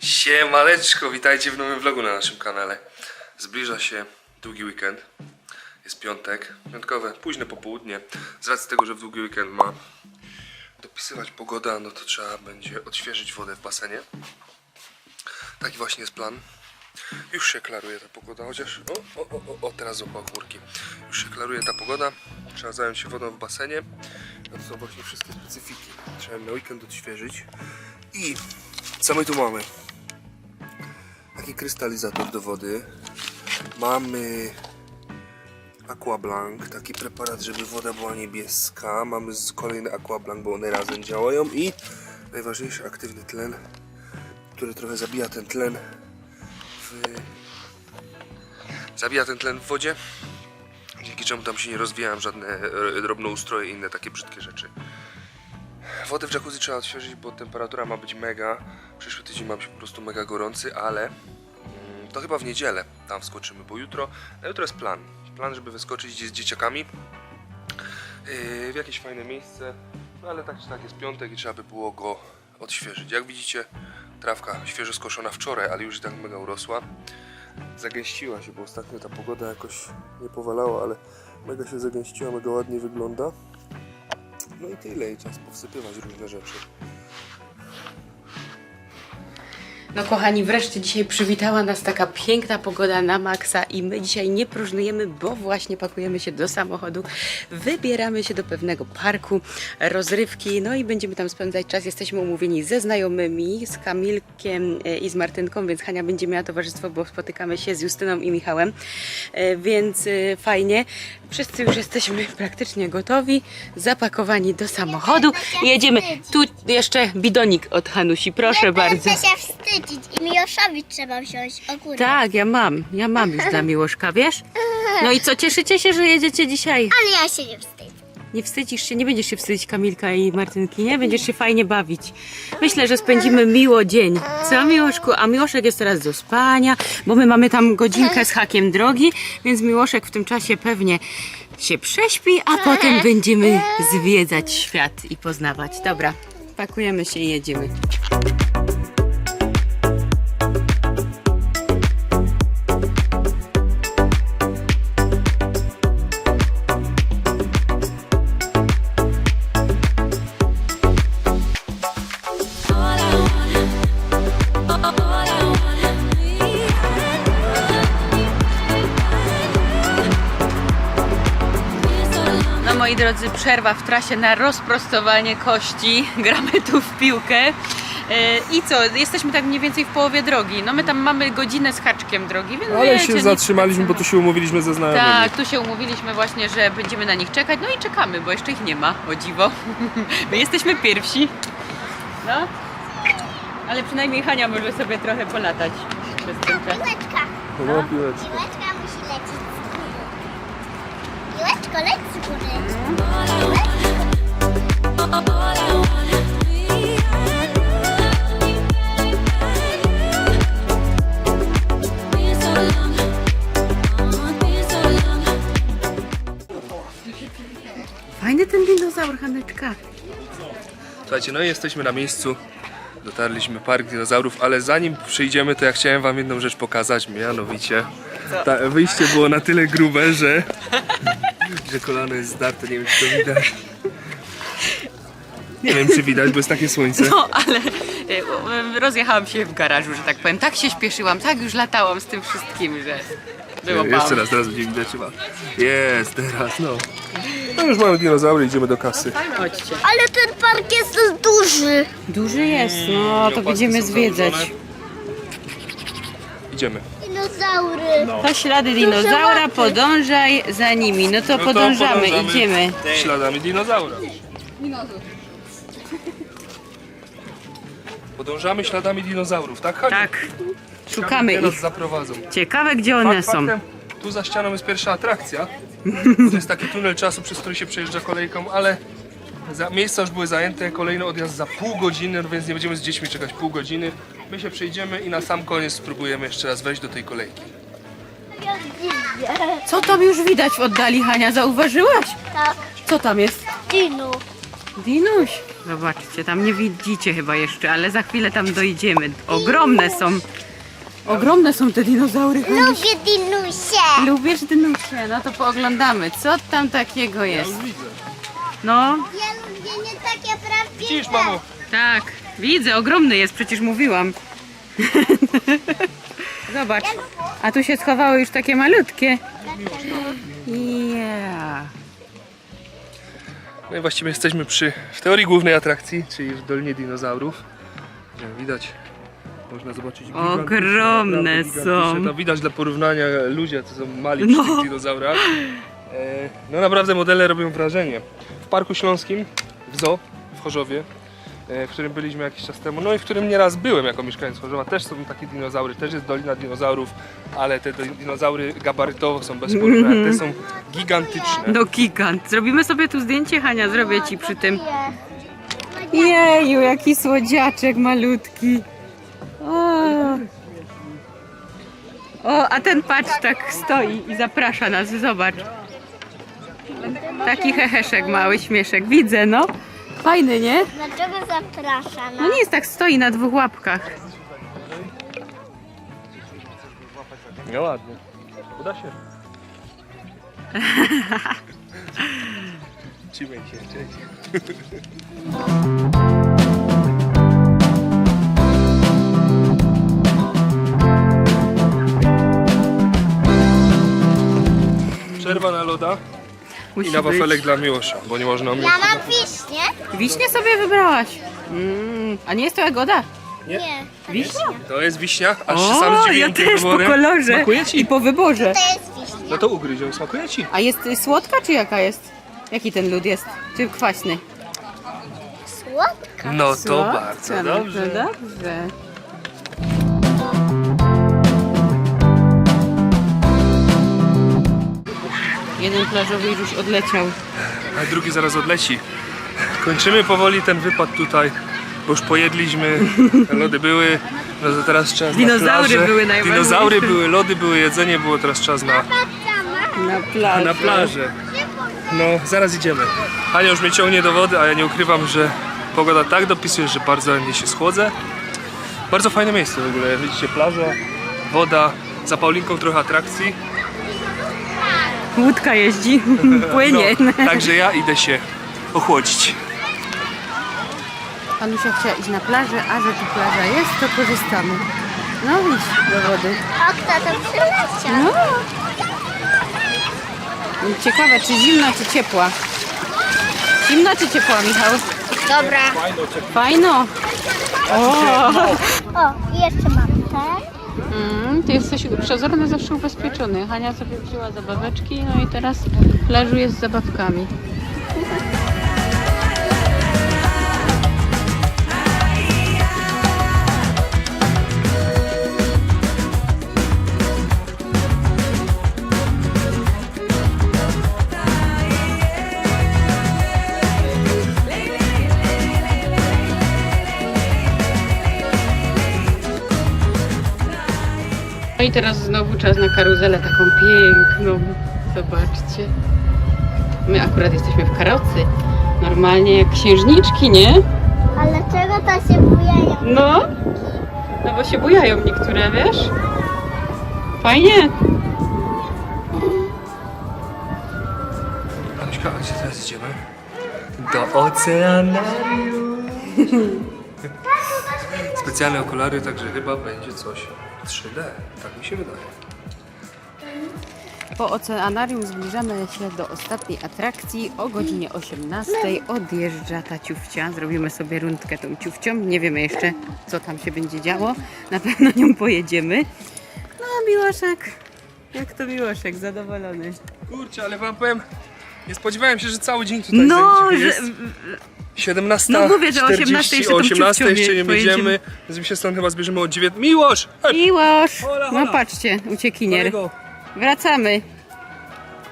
Siemaneczko, witajcie w nowym vlogu na naszym kanale. Zbliża się długi weekend. Jest piątek, piątkowe, późne popołudnie. Z racji tego, że w długi weekend ma dopisywać pogoda, no to trzeba będzie odświeżyć wodę w basenie. Taki właśnie jest plan. Już się klaruje ta pogoda, chociaż o, o, o, o, teraz złapał chmurki. Już się klaruje ta pogoda, trzeba zająć się wodą w basenie. No to są właśnie wszystkie specyfiki. Trzeba na weekend odświeżyć. I co my tu mamy? Taki krystalizator do wody. Mamy Aquablanc, taki preparat, żeby woda była niebieska. Mamy kolejny Aquablanc, bo one razem działają. I najważniejszy aktywny tlen, który trochę zabija ten tlen. Zabija ten tlen w wodzie, dzięki czemu tam się nie rozwijają żadne e, drobnoustroje i inne takie brzydkie rzeczy. Wodę w jacuzzi trzeba odświeżyć, bo temperatura ma być mega. Przyszły tydzień ma być po prostu mega gorący, ale mm, to chyba w niedzielę tam wskoczymy, bo jutro, no jutro jest plan. Plan, żeby wyskoczyć z dzieciakami yy, w jakieś fajne miejsce, no ale tak czy tak jest piątek i trzeba by było go odświeżyć. Jak widzicie, trawka świeżo skoszona wczoraj, ale już i tak mega urosła. Zagęściła się, bo ostatnio ta pogoda jakoś nie powalała, ale mega się zagęściła, mega ładnie wygląda. No i tyle, i czas powsypywać różne rzeczy. No kochani, wreszcie dzisiaj przywitała nas taka piękna pogoda na maksa i my dzisiaj nie próżnujemy, bo właśnie pakujemy się do samochodu, wybieramy się do pewnego parku, rozrywki, no i będziemy tam spędzać czas. Jesteśmy umówieni ze znajomymi, z Kamilkiem e, i z Martynką, więc Hania będzie miała towarzystwo, bo spotykamy się z Justyną i Michałem, E, więc e, fajnie. Wszyscy już jesteśmy praktycznie gotowi, zapakowani do samochodu. Jedziemy. Tu jeszcze bidonik od Hanusi, proszę bardzo. Chcę się wstydzić i Miłoszowi trzeba wziąć ogórek. Tak, ja mam. Ja mam już dla Miłoszka, wiesz? No i co, cieszycie się, że jedziecie dzisiaj? Ale ja się nie wstydzę. Nie wstydzisz się, nie będziesz się wstydzić Kamilka i Martynki, nie? Będziesz się fajnie bawić. Myślę, że spędzimy miło dzień. Co, Miłoszku? A Miłoszek jest teraz do spania, bo my mamy tam godzinkę z hakiem drogi, więc Miłoszek w tym czasie pewnie się prześpi, a potem będziemy zwiedzać świat i poznawać. Dobra, pakujemy się i jedziemy. Przerwa w trasie na rozprostowanie kości. Gramy tu w piłkę. E, I co, jesteśmy tak mniej więcej w połowie drogi. No my tam mamy godzinę z haczkiem drogi, więc Ale wiecie, się zatrzymaliśmy, bo tu się umówiliśmy ze znajomymi. Tak, tu się umówiliśmy właśnie, że będziemy na nich czekać. No i czekamy, bo jeszcze ich nie ma, o dziwo. My jesteśmy pierwsi. No. Ale przynajmniej Hania może sobie trochę polatać przez ten czas. Piłeczka. No, piłeczka. Piłeczka musi lecieć z góry. Piłeczko, leć z góry. Fajny ten dinozaur, Haneczka. Słuchajcie, no i jesteśmy na miejscu. Dotarliśmy park dinozaurów, ale zanim przyjdziemy, to ja chciałem wam jedną rzecz pokazać, mianowicie ta, wyjście było na tyle grube, że, że kolano jest zdarte, nie wiem czy to widać. Nie wiem czy widać, bo jest takie słońce. No, ale e, rozjechałam się w garażu, że tak powiem. Tak się śpieszyłam, tak już latałam z tym wszystkim, że było Jeszcze bał. raz, teraz będzie widać chyba. Jest, teraz, no. No już mamy dinozaury, idziemy do kasy. Chodźcie. Ale ten park jest duży. Duży jest, no to będziemy zwiedzać. Idziemy. Dinozaury. To ślady dinozaura, podążaj za nimi. No to to podążamy, podążamy. idziemy. Śladami dinozaura. Podążamy śladami dinozaurów, tak? Chodź. Tak, szukamy Gdzie nas ich. zaprowadzą. Ciekawe, gdzie one Fakt są. faktem, tu za ścianą jest pierwsza atrakcja. To jest taki tunel czasu, przez który się przejeżdża kolejką, ale za, miejsca już były zajęte. Kolejny odjazd za pół godziny, no więc nie będziemy z dziećmi czekać pół godziny. My się przejdziemy i na sam koniec spróbujemy jeszcze raz wejść do tej kolejki. Co tam już widać w oddali, Hania? Zauważyłaś? Tak. Co tam jest? Dino. Dinuś. Zobaczcie, tam nie widzicie chyba jeszcze, ale za chwilę tam dojdziemy. Ogromne są. Ogromne są te dinozaury. Lubię dinusie. Lubisz dynusie? No to pooglądamy, co tam takiego jest. No, Ja lubię nie takie prawdziwe. Widzisz, mamo? tak, widzę, ogromny jest, przecież mówiłam. Zobacz, a tu się schowały już takie malutkie. Yeah. No i właściwie jesteśmy przy, w teorii głównej atrakcji, czyli w Dolinie Dinozaurów. Jak widać, można zobaczyć Ogromne gigantyczne. są. Tam widać dla porównania ludzie, to są mali No. przy tych dinozaurach. E, no naprawdę modele robią wrażenie. W Parku Śląskim, w Zoo, w Chorzowie, e, w którym byliśmy jakiś czas temu, no i w którym nieraz byłem jako mieszkaniec Chorzowa, też są takie dinozaury, też jest Dolina Dinozaurów, ale te dinozaury gabarytowo są bez porównania, te są gigantyczne. No gigant. Zrobimy sobie tu zdjęcie, Hania, zrobię ci przy tym. Jeju, jaki słodziaczek malutki. O. o, a ten patrz tak stoi i zaprasza nas, zobacz. Taki heheszek mały, śmieszek, widzę no. Fajny, nie? Dlaczego zaprasza No nas? nie jest tak, stoi na dwóch łapkach. No ładnie. Uda się. Trzymaj się, cześć. Musi i na być. wafelek dla Miłosza, bo nie można mieć. Ja mam wiśnie? Wiśnie sobie wybrałaś. Mm, a nie jest to Jagoda? Nie. Wiśnia? To jest wiśnia, aż się O, sam ja zdziwiłem tym też po wyborem. kolorze Smakuje ci? i po wyborze. To jest wiśnia. No to ugryź ją, smakuje ci. A jest y, słodka czy jaka jest? Jaki ten lód jest? Czy kwaśny? Słodka. No to Słodka, bardzo no dobrze. To dobrze. Jeden plażowy już odleciał. a drugi zaraz odleci. Kończymy powoli ten wypad tutaj, bo już pojedliśmy, te lody były, no to teraz czas Dinozaury na plażę. były najważniejsze. Dinozaury były, lody były, jedzenie było, teraz czas na, Na plaży. na plażę. No, zaraz idziemy. Ania już mnie ciągnie do wody, a ja nie ukrywam, że pogoda tak dopisuje, że bardzo nie się schłodzę. Bardzo fajne miejsce w ogóle, widzicie, plaża, woda, za Paulinką trochę atrakcji. Łódka jeździ, płynie. No, także ja idę się ochłodzić. Panusia chciała iść na plażę, a że tu plaża jest, to korzystamy. No idź do wody. O, kto to przyleciał? No. Ciekawe, czy zimna, czy ciepła? Zimna, czy ciepła, Michał? Dobra. Fajno. O, O, i jeszcze mam ten. Mm, ty jesteś przezorny zawsze ubezpieczony. Hania sobie wzięła zabaweczki, no i teraz leżuje z zabawkami. No i teraz znowu czas na karuzelę taką piękną. Zobaczcie. My akurat jesteśmy w karocy. Normalnie jak księżniczki, nie? Ale czego to się bujają? No. No bo się bujają niektóre, wiesz? Fajnie. Anuśka, a gdzie teraz idziemy? Do oceanarium. Specjalne okulary, także chyba będzie coś 3D. Tak mi się wydaje. Po oceanarium zbliżamy się do ostatniej atrakcji. O godzinie 18 odjeżdża ta ciufcia. Zrobimy sobie rundkę tą ciufcią. Nie wiemy jeszcze, co tam się będzie działo. Na pewno nią pojedziemy. No, Miłoszek. Jak to Miłoszek, zadowolony. Kurczę, ale wam powiem, nie spodziewałem się, że cały dzień tutaj No, że, jest. 17. No mówię, że o 18 jeszcze tą 18 ciufcią jeszcze nie będziemy. Więc my się stąd chyba zbierzemy o 9. Miłosz! Hej! Miłosz! Hola, No hola. patrzcie, uciekinier. Kolego. Wracamy.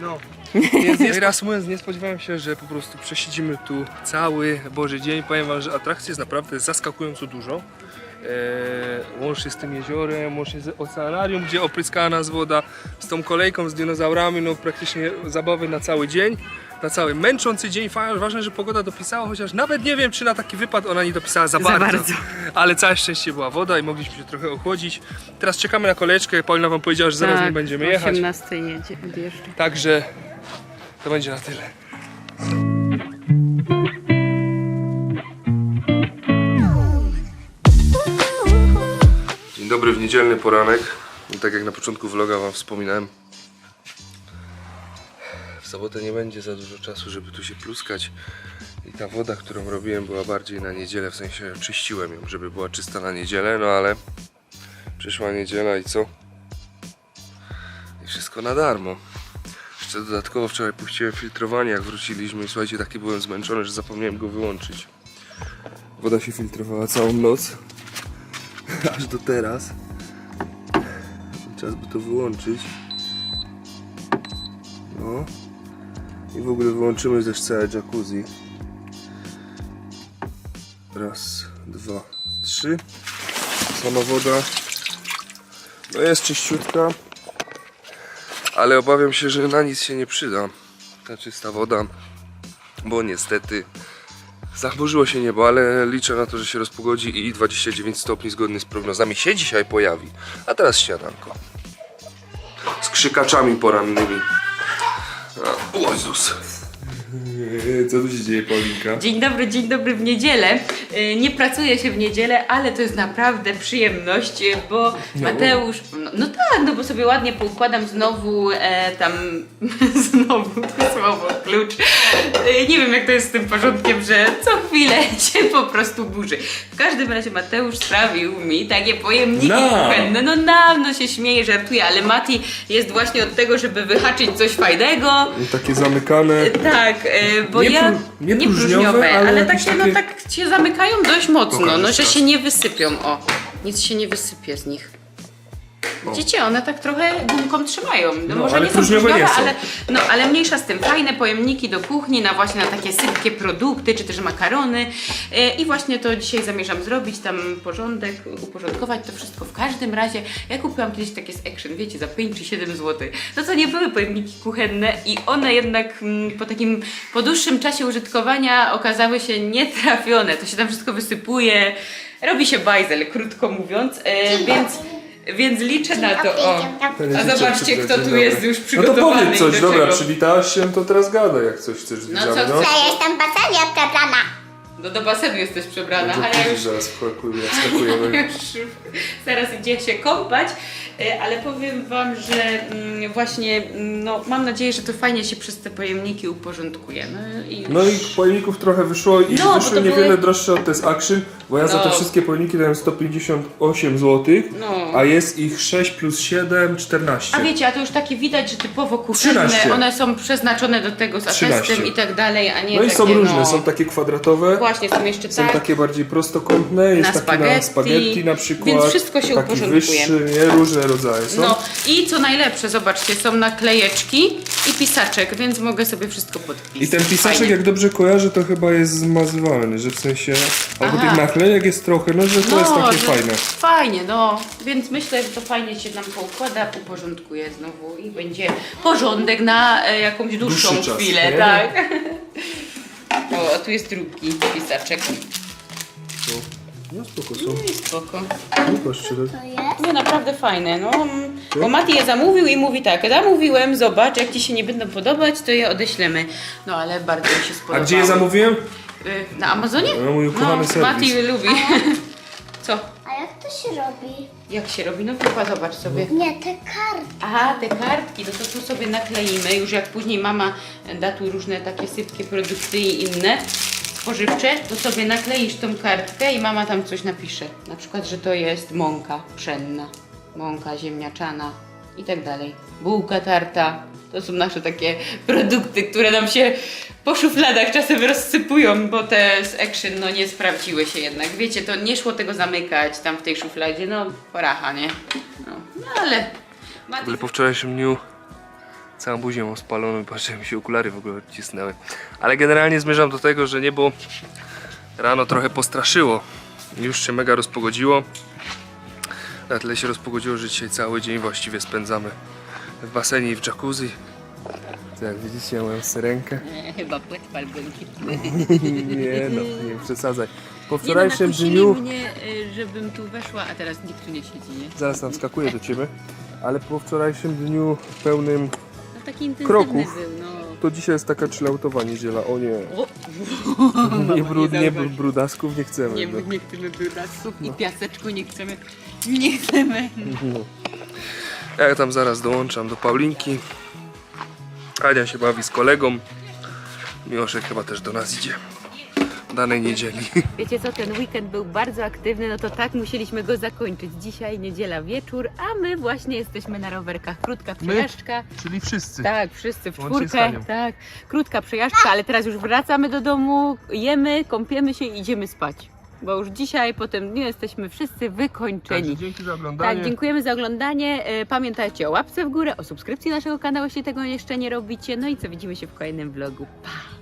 No. Więc nie, reasumując, nie spodziewałem się, że po prostu przesiedzimy tu cały Boży dzień. Powiem Wam, że atrakcji jest naprawdę zaskakująco dużo. Eee, łącznie z tym jeziorem, łącznie z oceanarium, gdzie opryskała nas woda, z tą kolejką z dinozaurami, no praktycznie zabawy na cały dzień. Na cały męczący dzień. Ważne, że pogoda dopisała, chociaż nawet nie wiem, czy na taki wypad ona nie dopisała za, Za bardzo. bardzo. Ale całe szczęście była woda i mogliśmy się trochę ochłodzić. Teraz czekamy na kolejeczkę. Paulina wam powiedziała, że zaraz nie będziemy jechać. 18 jedzie, odjeżdża. Także to będzie na tyle. Dzień dobry w niedzielny poranek. I tak jak na początku vloga wam wspominałem, sobotę nie będzie za dużo czasu, żeby tu się pluskać. I ta woda, którą robiłem, była bardziej na niedzielę, w sensie czyściłem ją, żeby była czysta na niedzielę, no ale przyszła niedziela i co? I wszystko na darmo. Jeszcze dodatkowo wczoraj puściłem filtrowanie jak wróciliśmy i słuchajcie, taki byłem zmęczony, że zapomniałem go wyłączyć. Woda się filtrowała całą noc. Aż do teraz. Czas by to wyłączyć. No. I w ogóle wyłączymy też całe jacuzzi. Raz, dwa, trzy. Sama woda. No jest czyściutka ale obawiam się, że na nic się nie przyda ta czysta woda, bo niestety zachmurzyło się niebo, ale liczę na to, że się rozpogodzi i 29 stopni zgodnie z prognozami się dzisiaj pojawi. A teraz śniadanko. Z krzykaczami porannymi. O Jezus. Co tu się dzieje, Paulinka? Dzień dobry, dzień dobry w niedzielę. Y, Nie pracuje się w niedzielę, ale to jest naprawdę przyjemność, y, bo Mateusz. No, no tak, no bo sobie ładnie poukładam znowu e, tam. znowu to słowo, klucz. E, nie wiem, jak to jest z tym porządkiem, że co chwilę się po prostu burzy. W każdym razie Mateusz sprawił mi takie pojemniki Nam. kuchenne. No nam, no się śmieje, żartuje, ale Mati jest właśnie od tego, żeby wyhaczyć coś fajnego. Takie zamykane. Tak, e, bo Nie ja. pró- nie próżniowe, ale, ale jakieś takie, no takie- tak się zamykają dość mocno, no że się nie wysypią. O, nic się nie wysypie z nich. Widzicie, one tak trochę gumką trzymają. No, No, może ale nie są próżniowe próżniowe, nie są. ale, no, ale mniejsza z tym. Fajne pojemniki do kuchni, na właśnie na takie sypkie produkty, czy też makarony. E, I właśnie to dzisiaj zamierzam zrobić, tam porządek, uporządkować to wszystko. W każdym razie, ja kupiłam kiedyś takie z Action, wiecie, za 5 czy 7 zł. No to nie były pojemniki kuchenne i one jednak mm, po takim, po dłuższym czasie użytkowania okazały się nietrafione. To się tam wszystko wysypuje, robi się bajzel, krótko mówiąc, e, więc... Więc liczę na to. O. A zobaczcie, kto tu jest już No to przygotowany. powiedz i coś, do dobra, czego. przywitałaś się, to teraz gadaj, jak coś chcesz No co no. chcesz? Ja jestem basalia przebrana. No do basenu jesteś przebrana, To ale ja już, zaraz wskakujemy, wskakujemy. już zaraz idzie się kąpać. E, Ale powiem Wam, że mm, właśnie, mm, no mam nadzieję, że to fajnie się przez te pojemniki uporządkuje. No i. No i pojemników trochę wyszło i No, wyszły niewiele były- droższe od Test Action, bo ja za te No. wszystkie pojemniki dałem 158 zł, No. a jest ich 6 plus 7, 14. A wiecie, a to już takie widać, że typowo kuchenne, 13. one są przeznaczone do tego z 13. atestem i tak dalej, a nie No i takie, są różne, no, są takie kwadratowe, Właśnie, są jeszcze są tak. takie bardziej prostokątne, jest Na taki na spaghetti, spaghetti na przykład, więc wszystko się taki uporządkuje. wyższy, nie? Różne rodzaje są. No i co najlepsze, zobaczcie, są naklejeczki i pisaczek, więc mogę sobie wszystko podpisać. I ten pisaczek, Fajnie. jak dobrze kojarzę, to chyba jest zmazywany, że w sensie, albo Aha. tych naklejek jest trochę, no że to jest takie że fajne. Fajnie, no. Więc myślę, że to fajnie się nam poukłada, uporządkuje znowu i będzie porządek na e, jakąś dłuższą Dłuższy czas, chwilę, nie? tak. O, a tu jest drugi pisaczek. No spoko są. No i spoko. No patrzcie, To jest? No naprawdę fajne, no. Bo Mati je zamówił i mówi tak, zamówiłem, zobacz, jak Ci się nie będą podobać, to je odeślemy. No ale bardzo mi się a spodobało. gdzie je zamówiłem? Y, Na Amazonie? No, mój ukochany serwis. Mati lubi. Co? A jak to się robi? Jak się robi? No chyba zobacz sobie. Nie, te karty. Aha, te kartki, no to tu sobie nakleimy, już jak później mama da tu różne takie sypkie produkty i inne spożywcze, to sobie nakleisz tą kartkę i mama tam coś napisze. Na przykład, że to jest mąka pszenna, mąka ziemniaczana i tak dalej. Bułka tarta. To są nasze takie produkty, które nam się po szufladach czasem rozsypują, bo te z Action no nie sprawdziły się jednak. Wiecie, to nie szło tego zamykać tam w tej szufladzie, no poracha, nie? No, no ale... Ogóle po wczorajszym dniu całą buzię mam spaloną i patrzę, mi się okulary w ogóle odcisnęły. Ale generalnie zmierzam do tego, że niebo rano trochę postraszyło. Już się mega rozpogodziło. Na tyle się rozpogodziło, że dzisiaj cały dzień właściwie spędzamy w basenie i w jacuzzi. Jak widzicie, ja mam syrenkę. Chyba płetwal błękitny. Nie no, nie przesadzaj. Po Nie no, wczorajszym dniu... mnie, y, żebym tu weszła, a teraz nikt tu nie siedzi, nie? Zaraz tam skakuję do ciebie. Ale po wczorajszym dniu pełnym, taki intensywny Kroków. był, no. to dzisiaj jest taka chilloutowa niedziela. O nie, O! nie, brud, nie zauważy. brudasków nie chcemy. Nie, no. nie chcemy brudasów i piaseczku nie chcemy. Nie chcemy. No. Ja tam zaraz dołączam do Paulinki. Ania się bawi z kolegą. Miłoszek chyba też do nas idzie. Danej niedzieli. Wiecie co, ten weekend był bardzo aktywny, no to tak musieliśmy go zakończyć. Dzisiaj niedziela wieczór, a my właśnie jesteśmy na rowerkach. Krótka przejażdżka. Czyli wszyscy. Tak, wszyscy w Łącznie z czwórkę. Hanią. Tak, krótka przejażdżka, ale teraz już wracamy do domu, jemy, kąpiemy się i idziemy spać. Bo już dzisiaj, po tym dniu jesteśmy wszyscy wykończeni. Także dzięki za oglądanie. Tak, dziękujemy za oglądanie. E, Pamiętajcie o łapce w górę, o subskrypcji naszego kanału, jeśli tego jeszcze nie robicie. No i co, widzimy się w kolejnym vlogu. Pa!